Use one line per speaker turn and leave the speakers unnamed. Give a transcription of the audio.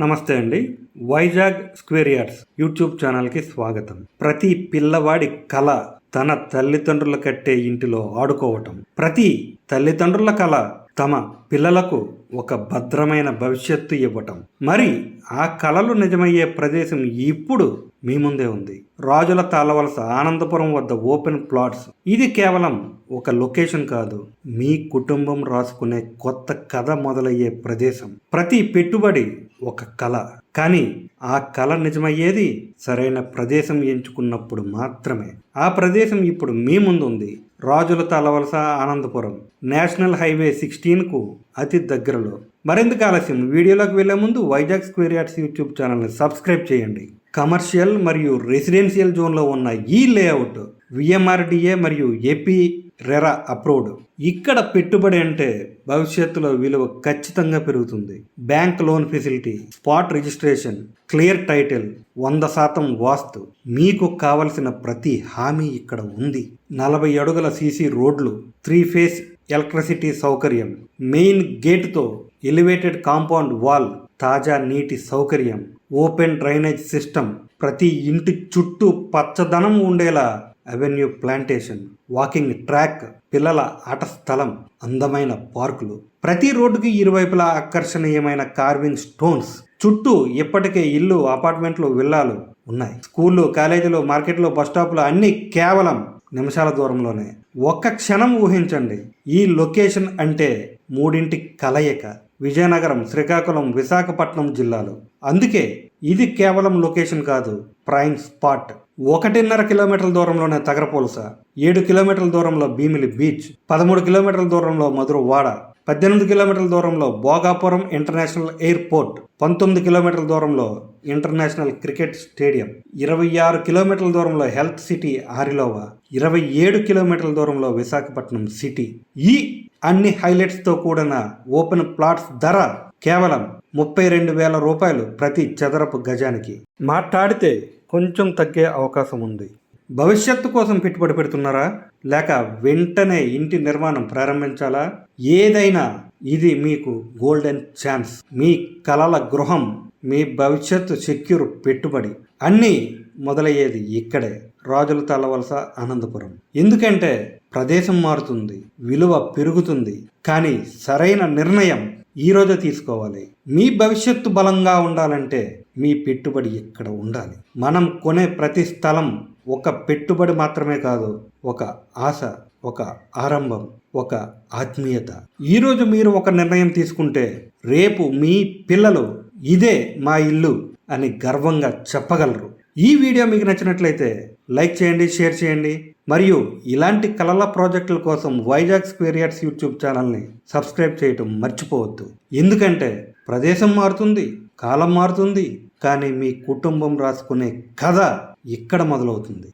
నమస్తే అండి. Vizag square yards YouTube ఛానల్కి స్వాగతం. ప్రతి పిల్లవాడి కళ తన తల్లిదండ్రుల కట్టే ఇంటిలో ఆడుకోవటం. ప్రతి తల్లిదండ్రుల కళ తమ పిల్లలకు ఒక భద్రమైన భవిష్యత్తు ఇవ్వటం. మరి ఆ కళలు నిజమయ్యే ప్రదేశం ఇప్పుడు మీ ముందే ఉంది. రాజుల తాళవలస ఆనందపురం వద్ద ఓపెన్ ప్లాట్స్. ఇది కేవలం ఒక లొకేషన్ కాదు. మీ కుటుంబం రాసుకునే కొత్త కథ మొదలయ్యే ప్రదేశం. ప్రతి పెట్టుబడి ఒక కళ. కానీ ఆ కళ నిజమయ్యేది సరైన ప్రదేశం ఎంచుకున్నప్పుడు మాత్రమే. ఆ ప్రదేశం ఇప్పుడు మీ ముందు ఉంది రాజుల తలవలస ఆనందపురం. నేషనల్ హైవే సిక్స్టీన్కు అతి దగ్గరలో. మరెందుకు ఆలస్యం? వీడియోలోకి వెళ్ళే ముందు వైజాగ్ స్క్వేర్ యార్డ్స్ యూట్యూబ్ ఛానల్ని సబ్స్క్రైబ్ చేయండి. కమర్షియల్ మరియు రెసిడెన్షియల్ జోన్లో ఉన్న ఈ లేఅవుట్ విఎంఆర్డిఏ మరియు ఏపీ రెరా అప్రూవ్డ్. ఇక్కడ పెట్టుబడి అంటే భవిష్యత్తులో విలువ ఖచ్చితంగా పెరుగుతుంది. Bank loan facility spot registration clear title వంద శాతం వాస్తు. మీకు కావలసిన ప్రతి హామీ ఇక్కడ ఉంది. నలభై అడుగుల సీసీ రోడ్లు త్రీ ఫేస్ ఎలక్ట్రిసిటీ సౌకర్యం మెయిన్ గేట్తో ఎలివేటెడ్ కాంపౌండ్ వాల్ తాజా నీటి సౌకర్యం ఓపెన్ డ్రైనేజ్ సిస్టమ్. ప్రతి ఇంటి చుట్టూ పచ్చదనం ఉండేలా అవెన్యూ ప్లాంటేషన్ వాకింగ్ ట్రాక్ పిల్లల ఆట స్థలం అందమైన పార్కులు. ప్రతి రోడ్డుకి ఇరువైపులా ఆకర్షణీయమైన కార్వింగ్ స్టోన్స్. చుట్టూ ఇప్పటికే ఇల్లు అపార్ట్మెంట్లు విల్లాలు ఉన్నాయి. స్కూళ్ళు కాలేజీలు మార్కెట్లు బస్ స్టాపులు అన్నీ కేవలం నిమిషాల దూరంలోనే. ఒక్క క్షణం ఊహించండి. ఈ లొకేషన్ అంటే మూడింటి కలయిక. విజయనగరం శ్రీకాకుళం విశాఖపట్నం జిల్లాలు. అందుకే ఇది కేవలం లొకేషన్ కాదు ప్రైమ్ స్పాట్. ఒకటిన్నర కిలోమీటర్ల దూరంలోనే తగరపోలస ఏడు కిలోమీటర్ల దూరంలో భీమిలి బీచ్ పదమూడు కిలోమీటర్ల దూరంలో మధురవాడ పద్దెనిమిది కిలోమీటర్ల దూరంలో భోగాపురం ఇంటర్నేషనల్ ఎయిర్పోర్ట్ పంతొమ్మిది కిలోమీటర్ల దూరంలో ఇంటర్నేషనల్ క్రికెట్ స్టేడియం ఇరవై ఆరు కిలోమీటర్ల దూరంలో హెల్త్ సిటీ ఆరిలోవా ఇరవై ఏడు కిలోమీటర్ల దూరంలో విశాఖపట్నం సిటీ. ఈ అన్ని హైలైట్స్తో కూడిన ఓపెన్ ప్లాట్స్ ధర కేవలం ముప్పై రెండు వేల రూపాయలు ప్రతి చదరపు గజానికి. మాట్లాడితే కొంచెం తగ్గే అవకాశం ఉంది. భవిష్యత్తు కోసం పెట్టుబడి పెడుతున్నారా? లేక వెంటనే ఇంటి నిర్మాణం ప్రారంభించాలా? ఏదైనా ఇది మీకు గోల్డెన్ ఛాన్స్ మీ కలల గృహం మీ భవిష్యత్తు సెక్యూర్ పెట్టుబడి అన్నీ మొదలయ్యేది ఇక్కడే రాజుల తలవలస ఆనందపురం ఎందుకంటే ప్రదేశం మారుతుంది విలువ పెరుగుతుంది కానీ సరైన నిర్ణయం ఈరోజే తీసుకోవాలి. మీ భవిష్యత్తు బలంగా ఉండాలంటే మీ పెట్టుబడి ఇక్కడ ఉండాలి? మనం కొనే ప్రతి స్థలం ఒక పెట్టుబడి మాత్రమే కాదు ఒక ఆశ ఒక ఆరంభం ఒక ఆత్మీయత. ఈరోజు మీరు ఒక నిర్ణయం తీసుకుంటే రేపు మీ పిల్లలు ఇదే మా ఇల్లు అని గర్వంగా చెప్పగలరు. ఈ వీడియో మీకు నచ్చినట్లయితే లైక్ చేయండి షేర్ చేయండి. మరియు ఇలాంటి కళల ప్రాజెక్టుల కోసం వైజాగ్ స్క్వేరియర్స్ యూట్యూబ్ ఛానల్ని సబ్స్క్రైబ్ చేయటం మర్చిపోవద్దు. ఎందుకంటే ప్రదేశం మారుతుంది కాలం మారుతుంది కానీ మీ కుటుంబం రాసుకునే కథ ఇక్కడ మొదలవుతుంది.